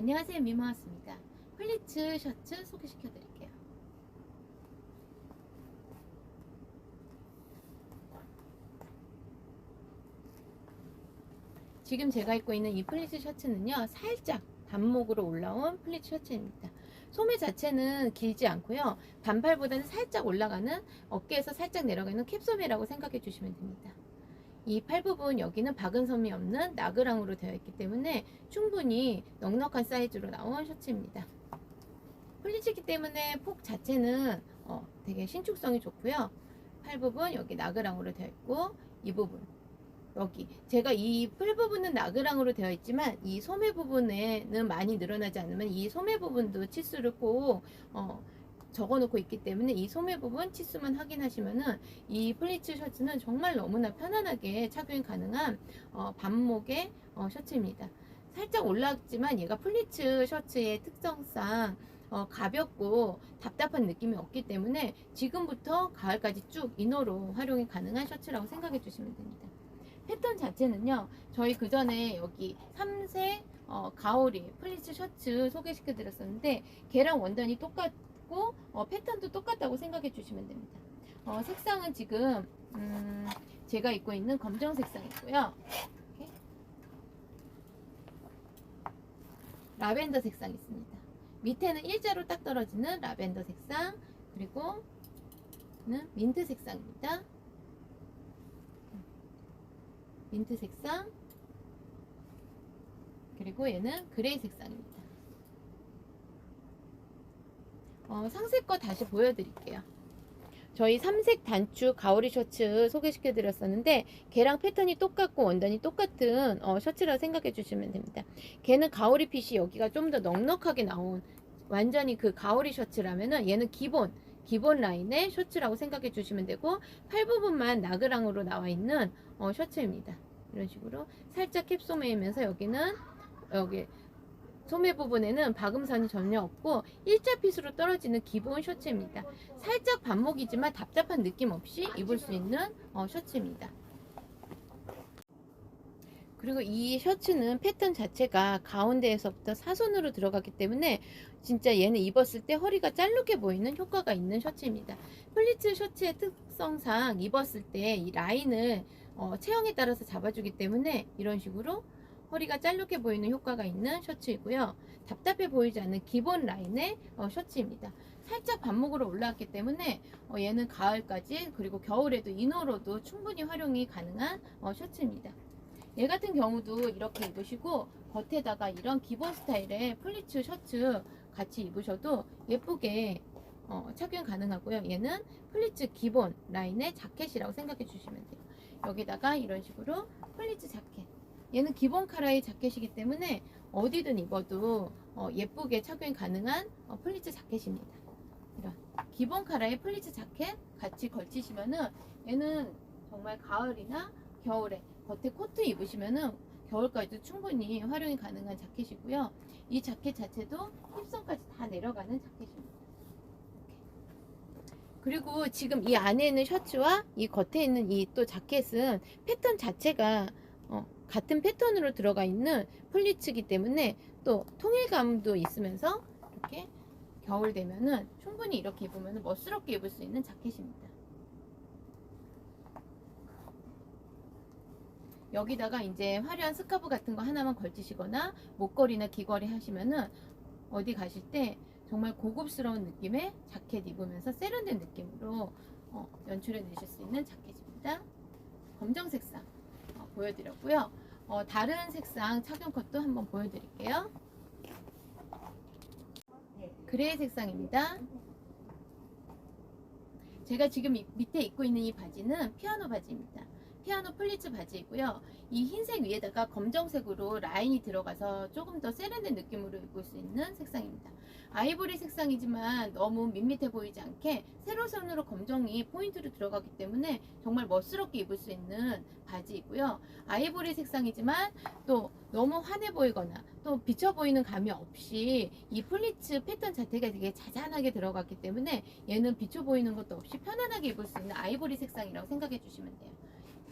안녕하세요 미모았습니다. 플리츠 셔츠 소개시켜 드릴게요. 지금 제가 입고 있는 이 플리츠 셔츠는요 살짝 반목으로 올라온 플리츠 셔츠입니다. 소매 자체는 길지 않고요 반팔보다는 살짝 올라가는 어깨에서 살짝 내려가는 캡소매라고 생각해 주시면 됩니다. 이 팔 부분 여기는 박은 섬이 없는 나그랑으로 되어 있기 때문에 충분히 넉넉한 사이즈로 나온 셔츠입니다. 플리츠기 때문에 폭 자체는 어, 되게 신축성이 좋고요. 팔 부분 여기 나그랑으로 되어 있고 이 부분 여기 제가 이 풀 부분은 나그랑으로 되어 있지만 이 소매 부분에는 많이 늘어나지 않으면 이 소매 부분도 치수를 꼭 어, 적어 놓고 있기 때문에 이 소매 부분 치수만 확인하시면은 이 플리츠 셔츠는 정말 너무나 편안하게 착용 가능한 어, 반목의 어, 셔츠입니다. 살짝 올라왔지만 얘가 플리츠 셔츠의 특성상 어, 가볍고 답답한 느낌이 없기 때문에 지금부터 가을까지 쭉 이너로 활용이 가능한 셔츠라고 생각해 주시면 됩니다. 패턴 자체는요, 저희 그 전에 여기 3세 어, 가오리 플리츠 셔츠 소개시켜 드렸었는데, 걔랑 원단이 똑같 고, 어, 패턴도 똑같다고 생각해 주시면 됩니다. 어, 색상은 지금, 음, 제가 입고 있는 검정 색상이고요. 이렇게. 라벤더 색상 있습니다. 밑에는 일자로 딱 떨어지는 라벤더 색상, 그리고 는 민트 색상입니다. 민트 색상 그리고 얘는 그레이 색상입니다. 어, 상세 거 다시 보여드릴게요. 저희 삼색 단추 가오리 셔츠 소개시켜 드렸었는데 걔랑 패턴이 똑같고 원단이 똑같은 어, 셔츠라고 생각해 주시면 됩니다. 걔는 가오리 핏이 여기가 좀 더 넉넉하게 나온 완전히 그 가오리 셔츠라면은 얘는 기본 기본 라인의 셔츠라고 생각해 주시면 되고 팔 부분만 나그랑으로 나와 있는 어, 셔츠입니다. 이런 식으로 살짝 캡소매이면서 여기는 여기 소매 부분에는 박음선이 전혀 없고 일자 핏으로 떨어지는 기본 셔츠입니다. 살짝 반목이지만 답답한 느낌 없이 입을 수 있는 어, 셔츠입니다. 그리고 이 셔츠는 패턴 자체가 가운데에서부터 사선으로 들어갔기 때문에 진짜 얘는 입었을 때 허리가 짤룩해 보이는 효과가 있는 셔츠입니다. 플리츠 셔츠의 특성상 입었을 때 이 라인을 어, 체형에 따라서 잡아주기 때문에 이런 식으로 허리가 짤룩해 보이는 효과가 있는 셔츠이고요. 답답해 보이지 않는 기본 라인의 어, 셔츠입니다. 살짝 반목으로 올라왔기 때문에 어, 얘는 가을까지 그리고 겨울에도 이너로도 충분히 활용이 가능한 어, 셔츠입니다. 얘 같은 경우도 이렇게 입으시고 겉에다가 이런 기본 스타일의 플리츠 셔츠 같이 입으셔도 예쁘게 어, 착용 가능하고요. 얘는 플리츠 기본 라인의 자켓이라고 생각해 주시면 돼요. 여기다가 이런 식으로 플리츠 자켓. 얘는 기본 카라의 자켓이기 때문에 어디든 입어도 어, 예쁘게 착용 가능한 어, 플리츠 자켓입니다. 이런 기본 카라의 플리츠 자켓 같이 걸치시면은 얘는 정말 가을이나 겨울에 겉에 코트 입으시면은 겨울까지도 충분히 활용이 가능한 자켓이고요. 이 자켓 자체도 힙선까지 다 내려가는 자켓입니다. 그리고 지금 이 안에 있는 셔츠와 이 겉에 있는 이 또 자켓은 패턴 자체가 어, 같은 패턴으로 들어가 있는 플리츠이기 때문에 또 통일감도 있으면서 이렇게 겨울 되면은 충분히 이렇게 입으면 멋스럽게 입을 수 있는 자켓입니다. 여기다가 이제 화려한 스카프 같은 거 하나만 걸치시거나 목걸이나 귀걸이 하시면은 어디 가실 때 정말 고급스러운 느낌의 자켓 입으면서 세련된 느낌으로 어, 연출해 내실 수 있는 자켓입니다. 검정 색상 어, 보여드렸고요. 어, 다른 색상 착용 컷도 한번 보여드릴게요. 그레이 색상입니다. 제가 지금 이- 밑에 입고 있는 이 바지는 피아노 바지입니다. 피아노 플리츠 바지이고요. 이 흰색 위에다가 검정색으로 라인이 들어가서 조금 더 세련된 느낌으로 입을 수 있는 색상입니다. 아이보리 색상이지만 너무 밋밋해 보이지 않게 세로선으로 검정이 포인트로 들어가기 때문에 정말 멋스럽게 입을 수 있는 바지이고요. 아이보리 색상이지만 또 너무 환해 보이거나 또 비쳐 보이는 감이 없이 이 플리츠 패턴 자체가 되게 자잔하게 들어갔기 때문에 얘는 비쳐 보이는 것도 없이 편안하게 입을 수 있는 아이보리 색상이라고 생각해 주시면 돼요.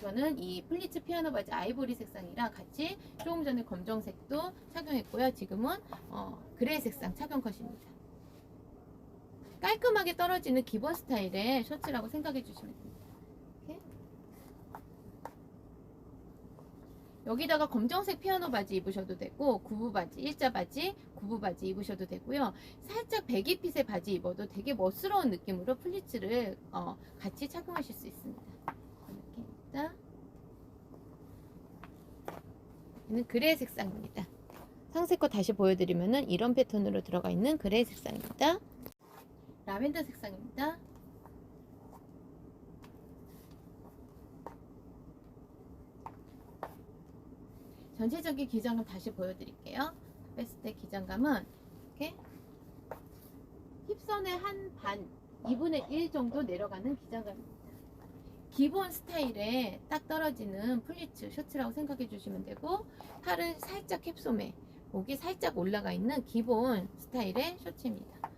저는 이 플리츠 피아노 바지 아이보리 색상이랑 같이 조금 전에 검정색도 착용했고요. 지금은 어, 그레이 색상 착용 컷입니다. 깔끔하게 떨어지는 기본 스타일의 셔츠라고 생각해 주시면 됩니다. 이렇게. 여기다가 검정색 피아노 바지 입으셔도 되고 구부 바지, 일자 바지, 구부 바지 입으셔도 되고요. 살짝 배기핏의 바지 입어도 되게 멋스러운 느낌으로 플리츠를 어, 같이 착용하실 수 있습니다. 있다. 얘는 그레이 색상입니다. 상세 거 다시 보여드리면은 이런 패턴으로 들어가 있는 그레이 색상입니다. 라벤더 색상입니다. 전체적인 기장감 다시 보여드릴게요. 뺐을 때 기장감은 이렇게 힙선의 한 반, 2분의 1 정도 내려가는 기장감입니다. 기본 스타일에 딱 떨어지는 플리츠 셔츠라고 생각해 주시면 되고 팔은 살짝 캡소매, 목이 살짝 올라가 있는 기본 스타일의 셔츠입니다.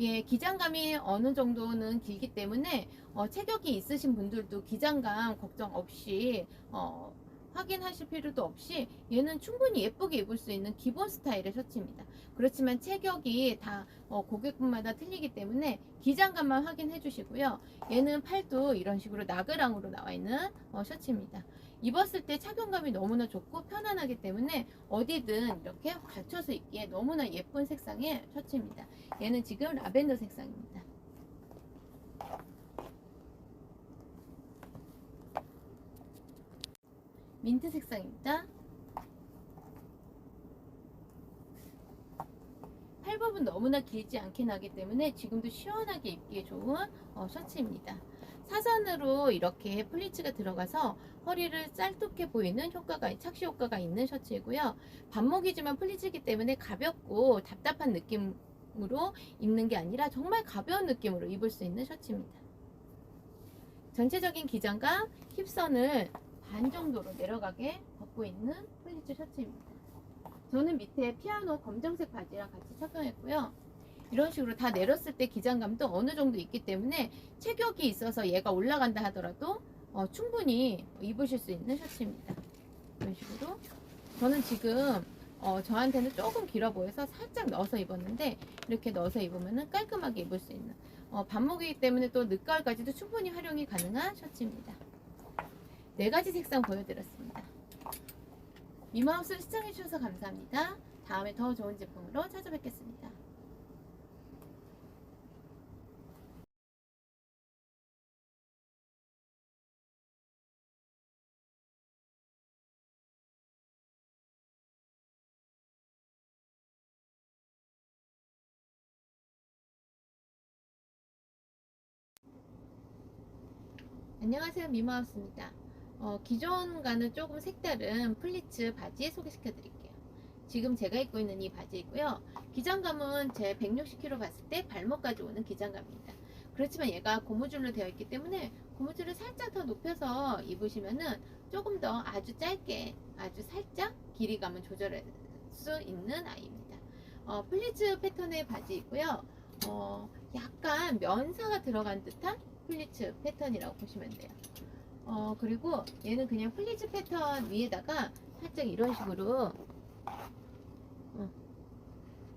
예, 기장감이 어느 정도는 길기 때문에 어, 체격이 있으신 분들도 기장감 걱정 없이 어, 확인하실 필요도 없이 얘는 충분히 예쁘게 입을 수 있는 기본 스타일의 셔츠입니다. 그렇지만 체격이 다 어, 고객분마다 틀리기 때문에 기장감만 확인해 주시고요. 얘는 팔도 이런 식으로 나그랑으로 나와 있는 어, 셔츠입니다. 입었을 때 착용감이 너무나 좋고 편안하기 때문에 어디든 이렇게 갖춰서 입기에 너무나 예쁜 색상의 셔츠입니다. 얘는 지금 라벤더 색상입니다. 민트 색상입니다. 팔부분 너무나 길지 않게 나기 때문에 지금도 시원하게 입기에 좋은 어, 셔츠입니다. 사선으로 이렇게 플리츠가 들어가서 허리를 짤뚝해 보이는 효과가 착시 효과가 있는 셔츠이고요. 반목이지만 플리츠이기 때문에 가볍고 답답한 느낌으로 입는 게 아니라 정말 가벼운 느낌으로 입을 수 있는 셔츠입니다. 전체적인 기장감 힙선을 반 정도로 내려가게 벗고 있는 플리츠 셔츠입니다. 저는 밑에 피아노 검정색 바지랑 같이 착용했고요. 이런 식으로 다 내렸을 때 기장감도 어느 정도 있기 때문에 체격이 있어서 얘가 올라간다 하더라도 어, 충분히 입으실 수 있는 셔츠입니다. 이런 식으로 저는 지금 어, 저한테는 조금 길어 보여서 살짝 넣어서 입었는데 이렇게 넣어서 입으면 깔끔하게 입을 수 있는 어, 반목이기 때문에 또 늦가을까지도 충분히 활용이 가능한 셔츠입니다. 네 가지 색상 보여드렸습니다. 미마우스를 시청해주셔서 감사합니다. 다음에 더 좋은 제품으로 찾아뵙겠습니다. 안녕하세요 미마우스입니다. 어, 기존과는 조금 색다른 플리츠 바지 소개시켜 드릴게요. 지금 제가 입고 있는 이 바지이고요. 기장감은 제 160kg 봤을 때 발목까지 오는 기장감입니다. 그렇지만 얘가 고무줄로 되어 있기 때문에 고무줄을 살짝 더 높여서 입으시면은 조금 더 아주 짧게 아주 살짝 길이감을 조절할 수 있는 아이입니다. 어, 플리츠 패턴의 바지이고요. 어, 약간 면사가 들어간 듯한 플리츠 패턴이라고 보시면 돼요. 어, 그리고 얘는 그냥 플리츠 패턴 위에다가 살짝 이런 식으로 어,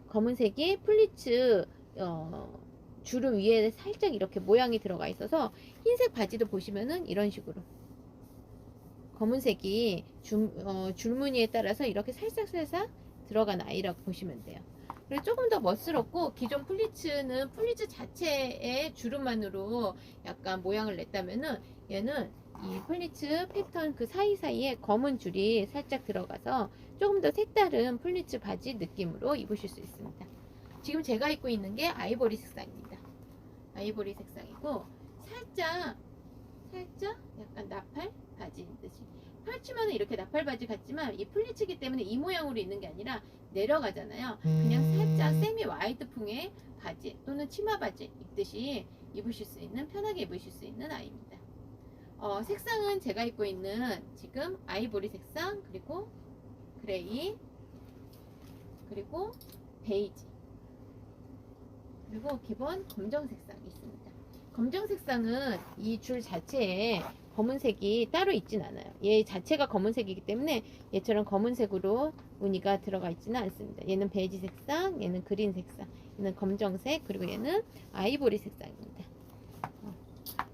검은색이 플리츠 어, 주름 위에 살짝 이렇게 모양이 들어가 있어서 흰색 바지도 보시면은 이런 식으로 검은색이 줄, 어, 줄무늬에 따라서 이렇게 살짝살짝 들어간 아이라고 보시면 돼요. 그리고 조금 더 멋스럽고 기존 플리츠는 플리츠 자체의 주름만으로 약간 모양을 냈다면은 얘는 이 플리츠 패턴 그 사이사이에 검은 줄이 살짝 들어가서 조금 더 색다른 플리츠 바지 느낌으로 입으실 수 있습니다. 지금 제가 입고 있는 게 아이보리 색상입니다. 아이보리 색상이고 살짝 살짝 약간 나팔 바지인 듯이 펼치면 이렇게 나팔 바지 같지만 이 플리츠기 때문에 이 모양으로 있는 게 아니라 내려가잖아요. 그냥 살짝 세미 와이드 풍의 바지 또는 치마 바지 입듯이 입으실 수 있는 편하게 입으실 수 있는 아이입니다. 어, 색상은 제가 입고 있는 지금 아이보리 색상 그리고 그레이 그리고 베이지 그리고 기본 검정 색상이 있습니다. 검정 색상은 이 줄 자체에 검은색이 따로 있진 않아요. 얘 자체가 검은색이기 때문에 얘처럼 검은색으로 무늬가 들어가 있지는 않습니다. 얘는 베이지 색상, 얘는 그린 색상, 얘는 검정색, 그리고 얘는 아이보리 색상입니다.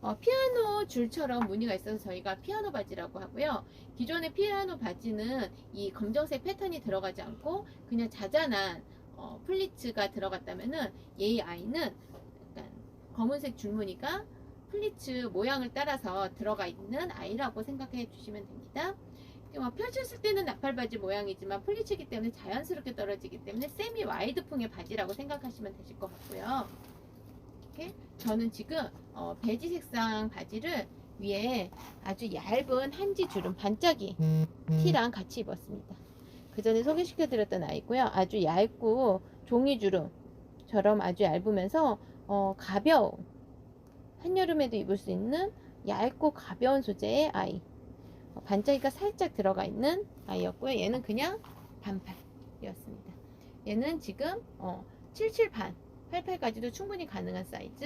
어, 어, 피아노 줄처럼 무늬가 있어서 저희가 피아노 바지라고 하고요. 기존의 피아노 바지는 이 검정색 패턴이 들어가지 않고 그냥 자잘한 어, 플리츠가 들어갔다면은 얘의 아이는 약간 검은색 줄무늬가 플리츠 모양을 따라서 들어가 있는 아이라고 생각해 주시면 됩니다. 어, 펼쳤을 때는 나팔바지 모양이지만 플리츠이기 때문에 자연스럽게 떨어지기 때문에 세미 와이드풍의 바지라고 생각하시면 되실 것 같고요. 이렇게 저는 지금 어, 베지 색상 바지를 위에 아주 얇은 한지 주름 반짝이 티랑 같이 입었습니다. 그 전에 소개시켜 드렸던 아이고요. 아주 얇고 종이 주름처럼 아주 얇으면서 어, 가벼운 한여름에도 입을 수 있는 얇고 가벼운 소재의 아이. 어, 반짝이가 살짝 들어가 있는 아이였고요. 얘는 그냥 반팔이었습니다. 얘는 지금 어, 77 반, 88까지도 충분히 가능한 사이즈.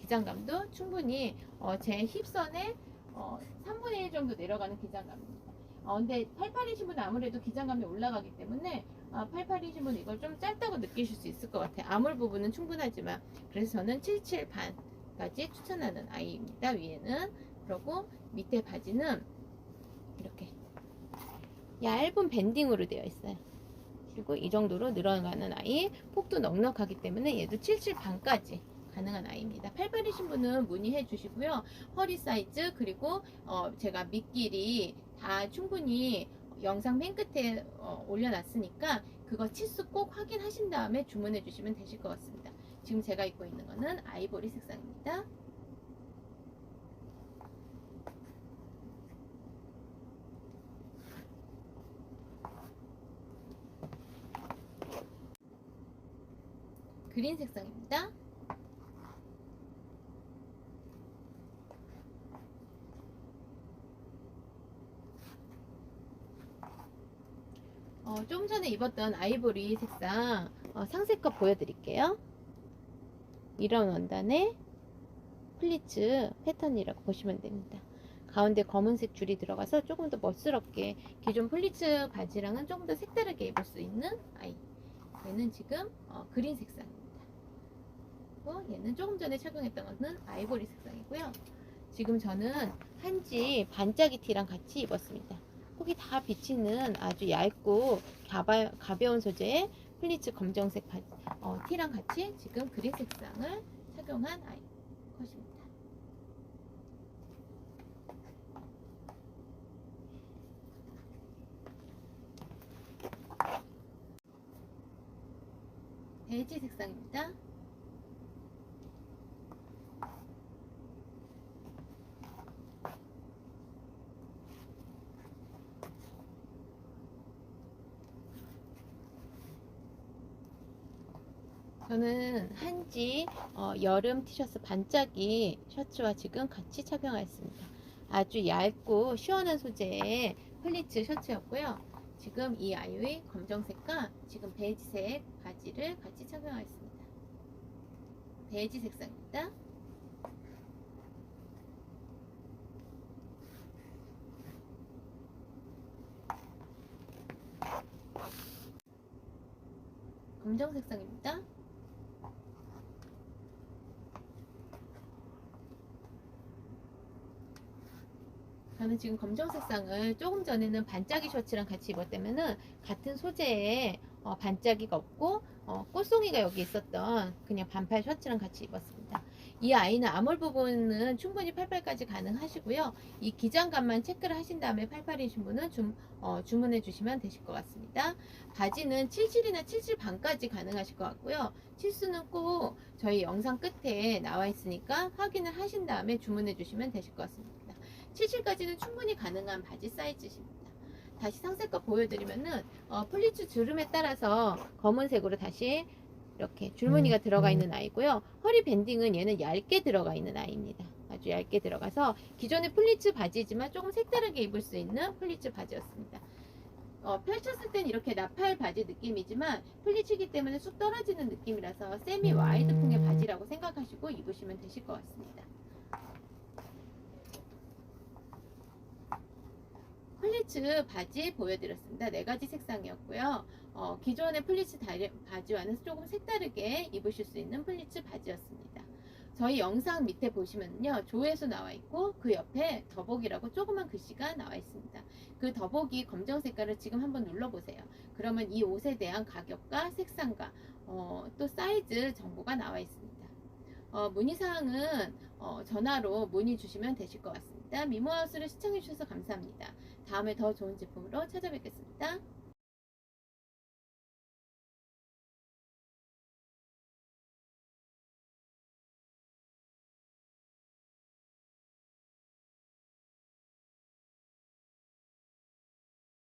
기장감도 충분히 어, 제 힙선의 어, 3분의 1 정도 내려가는 기장감입니다. 어, 근데 88이신 분은 아무래도 기장감이 올라가기 때문에 아, 88이신 분은 이걸 좀 짧다고 느끼실 수 있을 것 같아요. 아물 부분은 충분하지만 그래서 저는 77 반까지 추천하는 아이입니다. 위에는 그리고 밑에 바지는 이렇게 얇은 밴딩으로 되어 있어요. 그리고 이 정도로 늘어가는 아이 폭도 넉넉하기 때문에 얘도 77 반까지 가능한 아이입니다. 88이신 분은 문의해 주시고요. 허리 사이즈 그리고 어, 제가 밑길이 다 충분히 영상 맨 끝에 어, 올려놨으니까 그거 치수 꼭 확인하신 다음에 주문해 주시면 되실 것 같습니다. 지금 제가 입고 있는 거는 아이보리 색상입니다. 그린 색상입니다. 어, 좀 전에 입었던 아이보리 색상 어, 상세껏 보여드릴게요. 이런 원단의 플리츠 패턴이라고 보시면 됩니다. 가운데 검은색 줄이 들어가서 조금 더 멋스럽게 기존 플리츠 바지랑은 조금 더 색다르게 입을 수 있는 아이. 얘는 지금 어, 그린 색상 그리고 얘는 조금 전에 착용했던 거는 아이보리 색상이고요. 지금 저는 한지 반짝이 티랑 같이 입었습니다. 폭이 다 비치는 아주 얇고 가바, 가벼운 소재의 플리츠 검정색 바, 어, 티랑 같이 지금 그린 색상을 착용한 아이 컷입니다. 베이지 색상입니다. 저는 한지 어, 여름 티셔츠 반짝이 셔츠와 지금 같이 착용하였습니다. 아주 얇고 시원한 소재의 플리츠 셔츠였고요. 지금 이 아이의 검정색과 지금 베이지색 바지를 같이 착용하였습니다. 베이지 색상입니다. 검정 색상입니다. 저는 지금 검정 색상을 조금 전에는 반짝이 셔츠랑 같이 입었다면은 같은 소재의 어, 반짝이가 없고 어, 꽃송이가 여기 있었던 그냥 반팔 셔츠랑 같이 입었습니다. 이 아이는 아몰 부분은 충분히 88까지 가능하시고요. 이 기장감만 체크를 하신 다음에 88이신 분은 주, 어, 주문해 주시면 되실 것 같습니다. 바지는 77이나 77 반까지 가능하실 것 같고요. 치수는 꼭 저희 영상 끝에 나와 있으니까 확인을 하신 다음에 주문해 주시면 되실 것 같습니다. 77까지는 충분히 가능한 바지 사이즈입니다. 다시 상세껏 보여드리면은 어, 플리츠 주름에 따라서 검은색으로 다시 이렇게 줄무늬가 음, 들어가 음. 있는 아이고요. 허리 밴딩은 얘는 얇게 들어가 있는 아이입니다. 아주 얇게 들어가서 기존의 플리츠 바지지만 조금 색다르게 입을 수 있는 플리츠 바지였습니다. 어, 펼쳤을 땐 이렇게 나팔 바지 느낌이지만 플리츠이기 때문에 쑥 떨어지는 느낌이라서 세미 와이드풍의 음. 바지라고 생각하시고 입으시면 되실 것 같습니다. 플리츠 바지 보여드렸습니다. 네 가지 색상이었고요. 어, 기존의 플리츠 다리- 바지와는 조금 색다르게 입으실 수 있는 플리츠 바지였습니다. 저희 영상 밑에 보시면요. 조회수 나와 있고 그 옆에 더보기라고 조그만 글씨가 나와 있습니다. 그 더보기 검정 색깔을 지금 한번 눌러보세요. 그러면 이 옷에 대한 가격과 색상과 어, 또 사이즈 정보가 나와 있습니다. 어, 문의사항은 어, 전화로 문의 주시면 되실 것 같습니다. 미모하우스를 시청해주셔서 감사합니다. 다음에 더 좋은 제품으로 찾아뵙겠습니다.